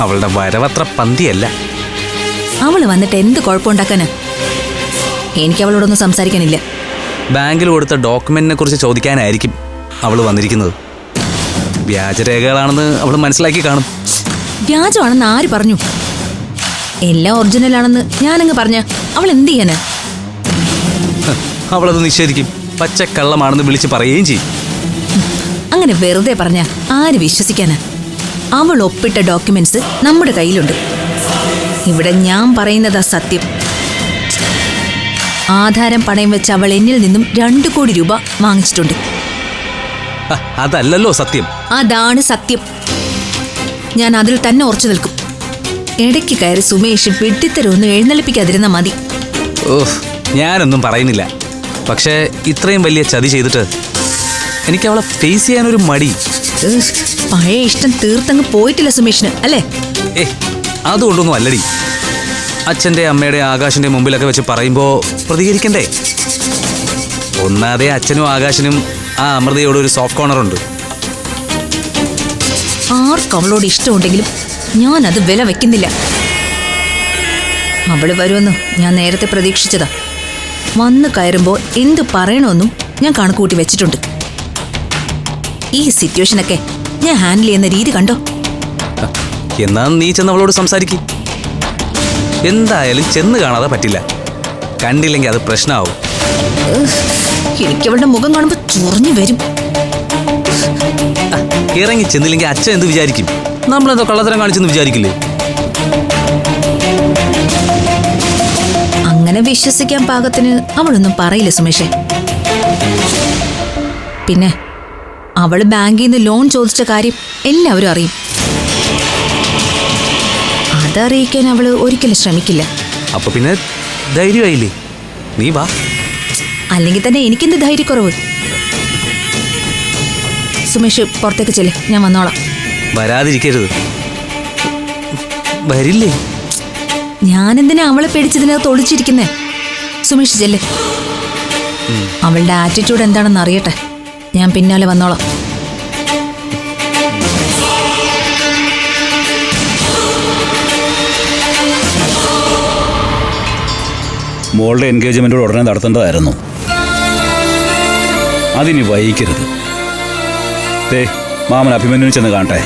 അവളുടെ വരവത്ര പന്തിയല്ല. അവൾ വന്നിട്ട് എന്ത് കുഴപ്പമുണ്ടാക്കാന്? എനിക്ക് അവളോടൊന്നും സംസാരിക്കാനില്ല. ബാങ്കിൽ കൊടുത്ത ഡോക്യുമെന്റിനെ കുറിച്ച് ചോദിക്കാനായിരിക്കും അവൾ വന്നിരിക്കുന്നത്. വ്യാജരേഖകളാണെന്ന് അവൾ മനസ്സിലാക്കി കാണും. വ്യാജമാണെന്ന് ആര് പറഞ്ഞു? എല്ലാം ഒറിജിനൽ ആണെന്ന് ഞാനങ്ങ് പറഞ്ഞ അവൾ എന്ത് ചെയ്യാന്? അവളത് നിഷേധിക്കും. പച്ചക്കള്ളമാണെന്ന് വിളിച്ച് പറയുകയും ചെയ്യും. അങ്ങനെ വെറുതെ പറഞ്ഞ ആര് വിശ്വസിക്കാന്? അവൾ ഒപ്പിട്ട ഡോക്യുമെന്റ്സ് നമ്മുടെ കയ്യിലുണ്ട്. ഇവിടെ ഞാൻ പറയുന്നതാ സത്യം. ആധാരം പണയം വെച്ച് അവൾ എന്നിൽ നിന്നും രണ്ടു കോടി രൂപ വാങ്ങിച്ചിട്ടുണ്ട്. അതല്ലല്ലോ സത്യം. അതാണ് സത്യം. ഞാൻ അതിൽ തന്നെ ഉറച്ചു നിൽക്കും. ഇടയ്ക്ക് കയറി സുമേഷ് വെട്ടിത്തരൊന്നും എഴുന്നള്ളിപ്പിക്കാതിരുന്ന മതി. ഓഹ് ഞാനൊന്നും പറയുന്നില്ല. പക്ഷേ ഇത്രയും വലിയ ചതി ചെയ്തിട്ട് എനിക്ക് അവളെ ഫേസ് ചെയ്യാനൊരു മടി. പഴയ ഇഷ്ടം തീർത്തങ്ങ് പോയിട്ടില്ല സുമേഷിന് അല്ലേ? ഏ അതുകൊണ്ടൊന്നും അല്ലടി. അച്ഛന്റെ അമ്മയുടെ ആകാശിന്റെ മുമ്പിലൊക്കെ വെച്ച് പറയുമ്പോ പ്രതികരിക്കണ്ടേ? ഒന്നാതെ അച്ഛനും ആകാശിനും ആ അമൃതയോട് ഒരു സോഫ്റ്റ് കോർണർ ഉണ്ട്. ആർക്ക് അവളോട് ഇഷ്ടമുണ്ടെങ്കിലും ഞാൻ അത് വില വെക്കുന്നില്ല. അവൾ വരുമെന്ന് ഞാൻ നേരത്തെ പ്രതീക്ഷിച്ചതാ. വന്ന് കയറുമ്പോൾ എന്ത് പറയണമെന്നും ഞാൻ കണക്കുകൂട്ടി വെച്ചിട്ടുണ്ട്. ഈ സിറ്റുവേഷനൊക്കെ ഞാൻ ഹാൻഡിൽ ചെയ്യുന്ന രീതി കണ്ടോ? എന്നാ നീ ചെന്ന് അവളോട് സംസാരിക്കും. എന്തായാലും ചെന്ന് കാണാതെ പറ്റില്ല. കണ്ടില്ലെങ്കിൽ അത് പ്രശ്നമാവും എനിക്ക് എനിക്കവളുടെ മുഖം കാണുമ്പോൾ ചൊറിഞ്ഞു വരും. ഇറങ്ങി ചെന്നില്ലെങ്കിൽ അച്ഛൻ എന്ത് വിചാരിക്കും? നമ്മളെന്തോ കള്ളത്തരം കാണിച്ചെന്ന് വിചാരിക്കില്ലേ? അങ്ങനെ വിശ്വസിക്കാൻ പാകത്തിന് അവളൊന്നും പറയില്ല സുമേഷേ. പിന്നെ? അവൾ ബാങ്കിൽ നിന്ന് ലോൺ ചോദിച്ച കാര്യം എല്ലാവരും അറിയും. അതറിയിക്കാൻ അവൾ ഒരിക്കലും ശ്രമിക്കില്ല. അപ്പൊ പിന്നെ ധൈര്യമായില്ലേ? നീ വാ. അല്ലെങ്കിൽ തന്നെ എനിക്കെന്ത് ധൈര്യക്കുറവ്? സുമേഷ് പുറത്തേക്ക് ചെല്ലെ. ഞാൻ വന്നോളാം. വരാതിരിക്കരുത്. വരില്ലേ? ഞാനെന്തിനാ അവളെ പേടിച്ചതിനകത്ത് തൊളിച്ചിരിക്കുന്നേ സുമേഷ് ചെല്ലേ. അവളുടെ ആറ്റിറ്റ്യൂഡ് എന്താണെന്ന് അറിയട്ടെ ഞാൻ പിന്നാലെ വന്നോളാം. മോളുടെ എൻഗേജ്മെന്റോട് ഉടനെ നടത്തേണ്ടതായിരുന്നു. അതിനി വൈകരുത്. ദേ മാമൻ അഭിമന്യു ചെന്ന് കാണട്ടെ.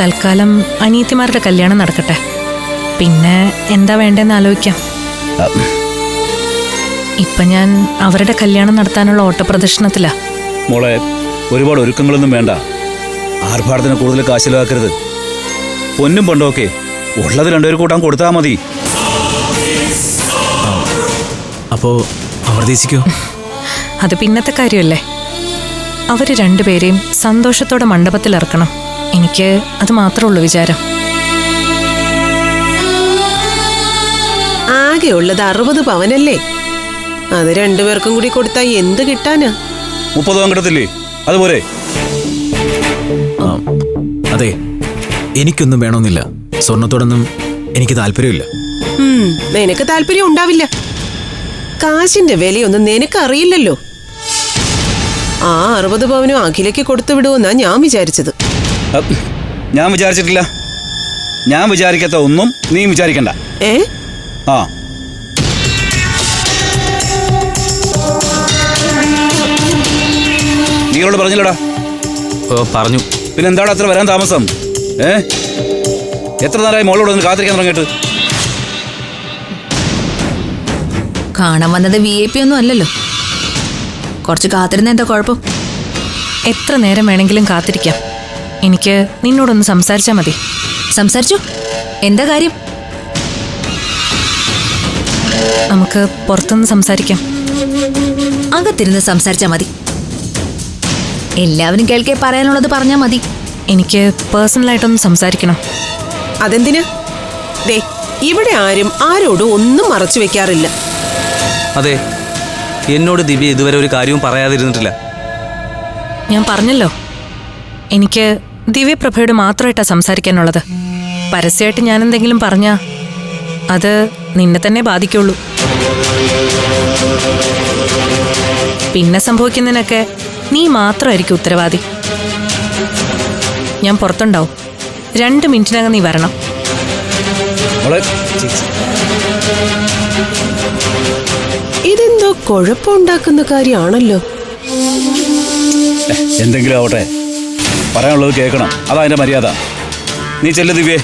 തൽക്കാലം അനിയത്തിമാരുടെ കല്യാണം നടക്കട്ടെ. പിന്നെ എന്താ വേണ്ടെന്ന് ആലോചിക്കാം. ഇപ്പം ഇപ്പൊ ഞാൻ അവരുടെ കല്യാണം നടത്താനുള്ള ഓട്ടപ്രദർശനത്തിലാ. മോളെ ഒരുപാട് ഒരുക്കങ്ങളൊന്നും വേണ്ട. ആർഭാടത്തിന് കൂടുതൽ കാശ് ചിലവാക്കരുത് പൊന്നും പണ്ടൊക്കെ ഉള്ളത് രണ്ടുപേർ കൂട്ടാൻ കൊടുത്താൽ മതി. അപ്പോ അവർദ്ദേശിക്കോ അത് പിന്നത്തെ കാര്യമല്ലേ? അവർ രണ്ടുപേരെയും സന്തോഷത്തോടെ മണ്ഡപത്തിൽ ഇറക്കണം. എനിക്ക് അത് മാത്രമേ ഉള്ളൂ വിചാരം. ആകെ ഉള്ളത് അറുപത് പവനല്ലേ? അത് രണ്ടുപേർക്കും കൂടി കൊടുത്താൽ എന്ത് കിട്ടാനാ? മുപ്പത് കിട്ടത്തില്ലേ അതുപോലെ. ആ, അതെ. എനിക്കൊന്നും വേണമെന്നില്ല. സ്വർണത്തോടൊന്നും എനിക്ക് താല്പര്യമില്ല. ഉം, നിനക്ക് താല്പര്യം ഉണ്ടാവില്ല. കാശിന്റെ വിലയൊന്നും നിനക്ക് അറിയില്ലല്ലോ ആ അറുപത് പവനും അഖിലേക്ക് കൊടുത്തു വിടുമെന്നാ ഞാൻ വിചാരിച്ചത്. ഞാൻ വിചാരിച്ചിട്ടില്ല. ഞാൻ വിചാരിക്കാത്ത ഒന്നും നീ വിചാരിക്കണ്ട. ഏ? ആ. നീയോട് പറഞ്ഞില്ലടാ. ഓ പറഞ്ഞു. പിന്നെ എന്താണ് അത്ര വരാൻ താമസം? ഏ? എത്ര നേരമായി മോളോട് ഒന്ന് കാത്തിരിക്കാൻ തുടങ്ങിയിട്ട്? കാണാൻ വന്നത് വി ഐ പി ഒന്നും അല്ലല്ലോ. കുറച്ച് കാത്തിരുന്ന എന്താ കുഴപ്പം? എത്ര നേരം വേണമെങ്കിലും കാത്തിരിക്കാം. എനിക്ക് നിന്നോടൊന്ന് സംസാരിച്ചാൽ മതി. സംസാരിച്ചു? എന്താ കാര്യം? നമുക്ക് പുറത്തുനിന്ന് സംസാരിക്കാം. അകത്തിരുന്ന് സംസാരിച്ചാൽ മതി. എല്ലാവരും കേൾക്കെ പറയാനുള്ളത് പറഞ്ഞാൽ മതി. എനിക്ക് പേഴ്സണലായിട്ടൊന്ന് സംസാരിക്കണം. അതെന്തിനാ? ദേ ഇവിടെ ആരും ആരോടും ഒന്നും മറച്ചു വെക്കാറില്ല. അതെ എന്നോട് ദിവ്യ ഇതുവരെ ഒരു കാര്യവും പറയാതിരുന്നിട്ടില്ല. ഞാൻ പറഞ്ഞല്ലോ. എനിക്ക് ദിവ്യപ്രഭയോട് മാത്രമായിട്ടാണ് സംസാരിക്കാനുള്ളത്. പരസ്യമായിട്ട് ഞാൻ എന്തെങ്കിലും പറഞ്ഞാ അത് നിന്നെ തന്നെ ബാധിക്കുള്ളൂ. പിന്നെ സംഭവിക്കുന്നതിനൊക്കെ നീ മാത്രമായിരിക്കും ഉത്തരവാദി. ഞാൻ പുറത്തുണ്ടാവും. രണ്ട് മിനിറ്റിനകം നീ വരണം. ഇതെന്തോ കുഴപ്പമുണ്ടാക്കുന്ന കാര്യമാണല്ലോ. എന്തെങ്കിലും ആവട്ടെ. പറയാനുള്ളത് കേൾക്കണം. അതാ എന്റെ മര്യാദ. നീ ചെല്ല ദിവ്യേ.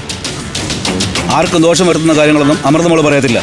ആർക്കും ദോഷം വരുത്തുന്ന കാര്യങ്ങളൊന്നും അമൃതമോൾ പറയത്തില്ല.